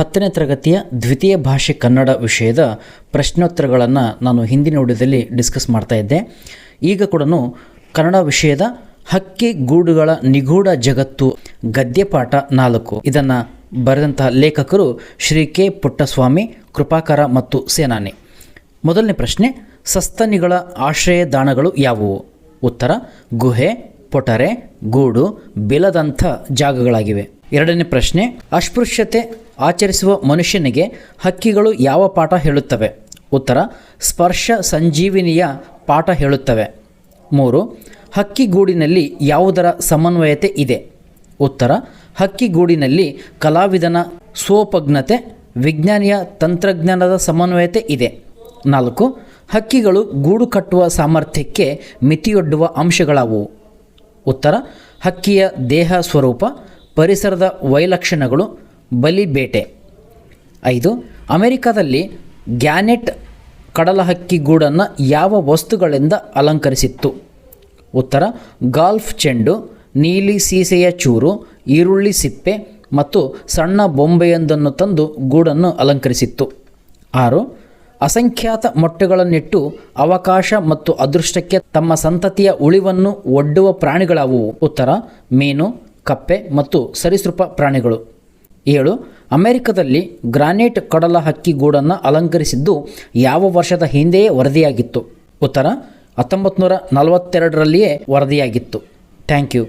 ಹತ್ತನೇ ತರಗತಿಯ ದ್ವಿತೀಯ ಭಾಷೆ ಕನ್ನಡ ವಿಷಯದ ಪ್ರಶ್ನೋತ್ತರಗಳನ್ನು ನಾನು ಹಿಂದಿನ ವಿಡಿಯೋದಲ್ಲಿ ಡಿಸ್ಕಸ್ ಮಾಡ್ತಾ ಇದ್ದೆ. ಈಗ ಕೂಡ ಕನ್ನಡ ವಿಷಯದ ಹಕ್ಕಿ ಗೂಡುಗಳ ನಿಗೂಢ ಜಗತ್ತು ಗದ್ಯಪಾಠ ನಾಲ್ಕು. ಇದನ್ನು ಬರೆದಂತಹ ಲೇಖಕರು ಶ್ರೀ ಕೆ ಪುಟ್ಟಸ್ವಾಮಿ, ಕೃಪಾಕರ ಮತ್ತು ಸೇನಾನಿ. ಮೊದಲನೇ ಪ್ರಶ್ನೆ, ಸಸ್ತನಿಗಳ ಆಶ್ರಯದಾಣಗಳು ಯಾವುವು? ಉತ್ತರ, ಗುಹೆ, ಪೊಟರೆ, ಗೂಡು, ಬಿಲದಂಥ ಜಾಗಗಳಾಗಿವೆ. ಎರಡನೇ ಪ್ರಶ್ನೆ, ಅಸ್ಪೃಶ್ಯತೆ ಆಚರಿಸುವ ಮನುಷ್ಯನಿಗೆ ಹಕ್ಕಿಗಳು ಯಾವ ಪಾಠ ಹೇಳುತ್ತವೆ? ಉತ್ತರ, ಸ್ಪರ್ಶ ಸಂಜೀವಿನಿಯ ಪಾಠ ಹೇಳುತ್ತವೆ. ಮೂರು, ಹಕ್ಕಿಗೂಡಿನಲ್ಲಿ ಯಾವುದರ ಸಮನ್ವಯತೆ ಇದೆ? ಉತ್ತರ, ಹಕ್ಕಿಗೂಡಿನಲ್ಲಿ ಕಲಾವಿದನ ಸ್ವೋಪಜ್ಞತೆ, ವಿಜ್ಞಾನಿಯ ತಂತ್ರಜ್ಞಾನದ ಸಮನ್ವಯತೆ ಇದೆ. ನಾಲ್ಕು, ಹಕ್ಕಿಗಳು ಗೂಡು ಕಟ್ಟುವ ಸಾಮರ್ಥ್ಯಕ್ಕೆ ಮಿತಿಯೊಡ್ಡುವ ಅಂಶಗಳಾವುವು? ಉತ್ತರ, ಹಕ್ಕಿಯ ದೇಹ ಸ್ವರೂಪ ಪರಿಸರದ ವೈಲಕ್ಷಣಗಳು ಬಲಿ ಬೇಟೆ ಐದು, ಅಮೆರಿಕದಲ್ಲಿ ಗ್ಯಾನೆಟ್ ಕಡಲಹಕ್ಕಿ ಗೂಡನ್ನು ಯಾವ ವಸ್ತುಗಳಿಂದ ಅಲಂಕರಿಸಿತ್ತು? ಉತ್ತರ, ಗಾಲ್ಫ್ ಚೆಂಡು, ನೀಲಿ ಸೀಸೆಯ ಚೂರು, ಈರುಳ್ಳಿ ಸಿಪ್ಪೆ ಮತ್ತು ಸಣ್ಣ ಬೊಂಬೆಯೊಂದನ್ನು ತಂದು ಗೂಡನ್ನು ಅಲಂಕರಿಸಿತ್ತು. ಆರು, ಅಸಂಖ್ಯಾತ ಮೊಟ್ಟೆಗಳನ್ನಿಟ್ಟು ಅವಕಾಶ ಮತ್ತು ಅದೃಷ್ಟಕ್ಕೆ ತಮ್ಮ ಸಂತತಿಯ ಉಳಿವನ್ನು ಒಡ್ಡುವ ಪ್ರಾಣಿಗಳಾವುವು? ಉತ್ತರ, ಮೀನು ಕಪ್ಪೆ ಮತ್ತು ಸರಿಸೃಪ ಪ್ರಾಣಿಗಳು. ಏಳು, ಅಮೆರಿಕದಲ್ಲಿ ಗ್ರಾನೈಟ್ ಕಡಲ ಹಕ್ಕಿ ಗೂಡನ್ನು ಅಲಂಕರಿಸಿದ್ದು ಯಾವ ವರ್ಷದ ಹಿಂದೆಯೇ ವರದಿಯಾಗಿತ್ತು. ಉತ್ತರ ಹತ್ತೊಂಬತ್ತು ನೂರ ನಲವತ್ತೆರಡರಲ್ಲಿಯೇ ವರದಿಯಾಗಿತ್ತು. Thank you.